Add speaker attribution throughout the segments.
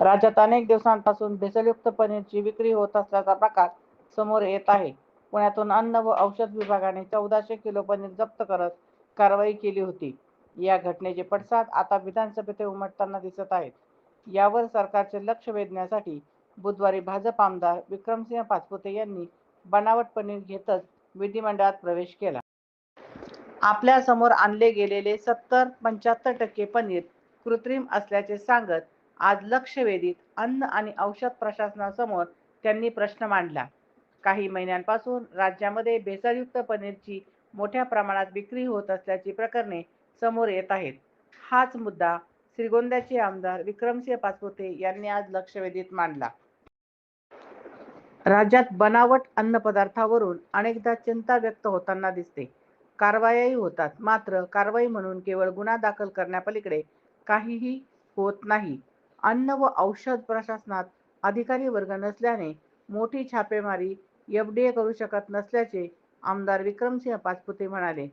Speaker 1: राज्यात अनेक दिवसांपासून भेसळयुक्त पनीरची विक्री होत असल्याचा प्रकार समोर येत आहे. पुण्यातून अन्न व औषध विभागाने चौदाशे किलो पनीर जप्त करत कारवाई केली होती. या घटनेचे पडसाद आता विधानसभेत उमटताना दिसत आहेत. यावर सरकारचे लक्ष वेधण्यासाठी बुधवारी भाजप आमदार विक्रमसिंह पाचपुते यांनी बनावट पनीर घेतच विधिमंडळात प्रवेश केला. आपल्यासमोर आणले गेलेले सत्तर पंच्याहत्तर टक्के पनीर कृत्रिम असल्याचे सांगत आज लक्षवेधीत अन्न आणि औषध प्रशासनासमोर त्यांनी प्रश्न मांडला. काही महिन्यांपासून राज्यामध्ये भेसळयुक्त पनीरची मोठ्या प्रमाणात विक्री होत असल्याची प्रकरणे समोर येत आहेत. हाच मुद्दा श्रीगोंद्याचे आमदार विक्रमसिंह पाचपुते यांनी आज लक्षवेधीत मांडला. राज्यात बनावट अन्नपदार्थावरून अनेकदा चिंता व्यक्त होताना दिसते. कारवायाही होतात. मात्र कारवाई म्हणून केवळ गुन्हा दाखल करण्यापलीकडे काहीही होत नाही. अन्न व औषध प्रशासनात अधिकारी वर्ग नसल्याने मोठी छापेमारी एफडीए करू शकत नसल्याचे आमदार विक्रमसिंह पाचपुते म्हणाले.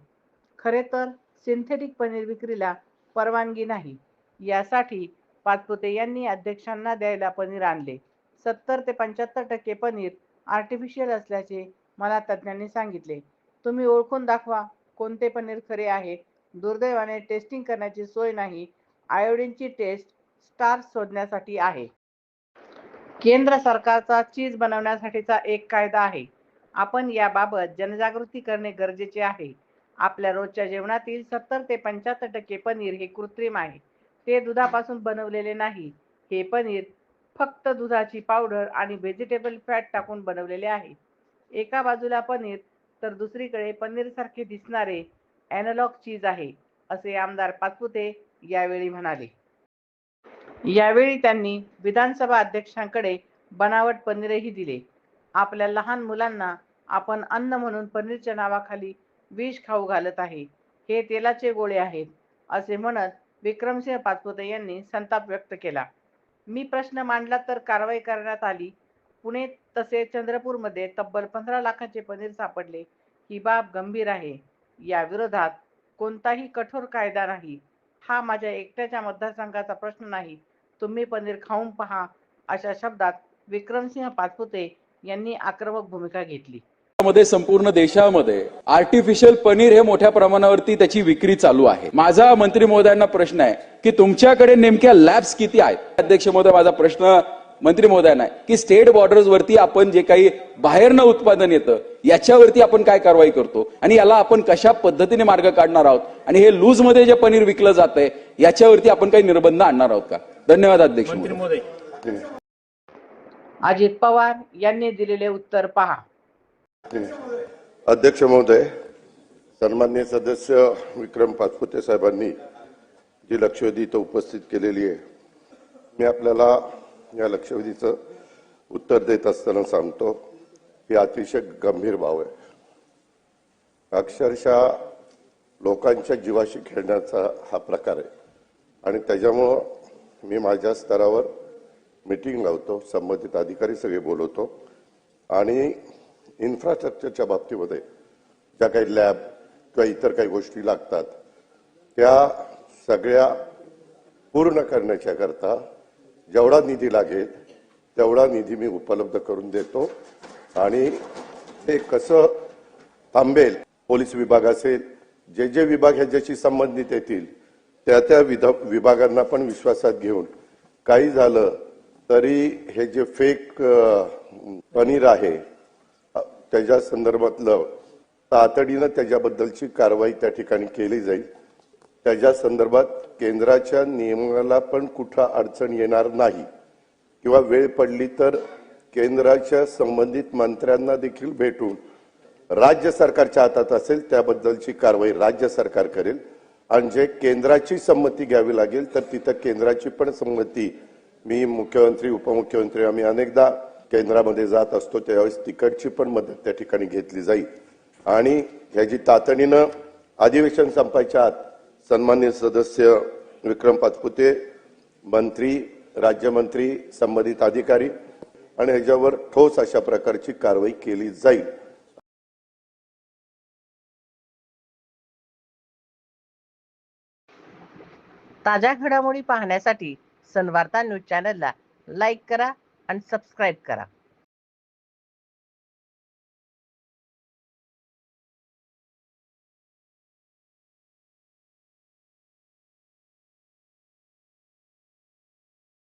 Speaker 1: खरे तर सिंथेटिक पनीर विक्रीला परवानगी नाही. यासाठी पाचपुते यांनी अध्यक्षांना द्यायला पनीर आणले. सत्तर ते पंच्याहत्तर टक्के पनीर आर्टिफिशियल असल्याचे मला तज्ज्ञांनी सांगितले. तुम्ही ओळखून दाखवा कोणते पनीर खरे आहे. दुर्दैवाने टेस्टिंग करण्याची सोय नाही. आयोडीनची टेस्ट स्टार शोधण्यासाठी आहे. केंद्र सरकारचा चीज बनवण्यासाठीचा एक कायदा आहे. आपण याबाबत जनजागृती करणे गरजेचे आहे. आपल्या रोजच्या जेवणातील सत्तर ते पंच्याहत्तर टक्के पनीर हे कृत्रिम आहे. ते दुधापासून बनवलेले नाही. हे पनीर फक्त दुधाची पावडर आणि व्हेजिटेबल फॅट टाकून बनवलेले आहे. एका बाजूला पनीर तर दुसरीकडे पनीरसारखे दिसणारे अॅनलॉग चीज आहे, असे आमदार पाचपुते यावेळी म्हणाले. यावेळी त्यांनी विधानसभा अध्यक्षांकडे बनावट पनीरही दिले. आपल्या लहान मुलांना आपण अन्न म्हणून पनीरच्या नावाखाली विष खाऊ घालत आहे. हे तेलाचे गोळे आहेत, असे म्हणत विक्रमसिंह पाचपुते यांनी संताप व्यक्त केला. मी प्रश्न मांडला तर कारवाई करण्यात आली. पुणे तसेच चंद्रपूरमध्ये तब्बल पंधरा लाखांचे पनीर सापडले. ही बाब गंभीर आहे. याविरोधात कोणताही कठोर कायदा नाही. हा माझ्या एकट्याच्या मतदारसंघाचा प्रश्न नाही. तुम्ही पनीर खाऊन पहा, अशा शब्दात विक्रमसिंह पाचपुते यांनी आक्रमक भूमिका घेतली.
Speaker 2: मध्ये संपूर्ण देशामध्ये आर्टिफिशियल पनीर हे मोठ्या प्रमाणावरती त्याची विक्री चालू आहे माझा मंत्री महोदयांना प्रश्न आहे की तुमच्याकडे नेमक्या लॅब्स किती आहेत अध्यक्ष महोदय माझा प्रश्न मंत्री महोदयांना आहे की स्टेट बॉर्डर्स वरती आपण जे काही बाहेरनं उत्पादन येतं याच्यावरती आपण काय कारवाई करतो आणि याला आपण कशा पद्धतीने मार्ग काढणार आहोत आणि हे लूजमध्ये जे पनीर विकलं जातंय याच्यावरती आपण काही निर्बंध आणणार आहोत का धन्यवाद अध्यक्ष
Speaker 3: मंत्री
Speaker 2: महोदय.
Speaker 3: महोदय
Speaker 1: अजित पवार यांनी दिलेले उत्तर पहा.
Speaker 4: अध्यक्ष महोदय सन्मान्य सदस्य विक्रम पाचपुते साहेबांनी जी लक्षवेधी इथं उपस्थित केलेली आहे मी आपल्याला या लक्षवेधीचं उत्तर देत असताना सांगतो ही अतिशय गंभीर बाब आहे. अक्षरशः लोकांच्या जीवाशी खेळण्याचा हा प्रकार आहे. आणि त्याच्यामुळं मी माझ्या स्तरावर मीटिंग लावतो संबंधित अधिकारी सगळे बोलवतो. आणि इन्फ्रास्ट्रक्चरच्या बाबतीमध्ये ज्या काही लॅब किंवा इतर काही गोष्टी लागतात त्या सगळ्या पूर्ण करण्याच्या करता जेवढा निधी लागेल तेवढा निधी मी उपलब्ध करून देतो. आणि ते कसं थांबेल पोलीस विभाग असेल जे जे विभाग ह्याच्याशी संबंधित येतील त्या त्या विध विभागांना पण विश्वासात घेऊन. काही झालं तरी हे जे फेक पनीर आहे त्याच्या संदर्भातलं तातडीनं त्याच्याबद्दलची कारवाई त्या ठिकाणी केली जाईल. त्याच्या संदर्भात केंद्राच्या नियमाला पण कुठं अडचण येणार नाही. किंवा वेळ पडली तर केंद्राच्या संबंधित मंत्र्यांना देखील भेटून राज्य सरकारच्या हातात असेल त्याबद्दलची कारवाई राज्य सरकार करेल. आणि जे केंद्राची संमती घ्यावी लागेल तर तिथं केंद्राची पण संमती मी मुख्यमंत्री उपमुख्यमंत्री आम्ही अनेकदा केंद्रामध्ये जात असतो त्यावेळेस तिकडची पण मदत त्या ठिकाणी घेतली जाईल. आणि ह्याची तातडीनं अधिवेशन संपायच्या आत सन्मान्य सदस्य विक्रम पाचपुते मंत्री राज्यमंत्री संबंधित अधिकारी आणि ह्याच्यावर ठोस अशा प्रकारची कारवाई केली जाईल.
Speaker 1: ताज्या घडामोडी पाहण्यासाठी सनवार्ता न्यूज चॅनलला
Speaker 5: लाईक करा आणि सबस्क्राईब करा.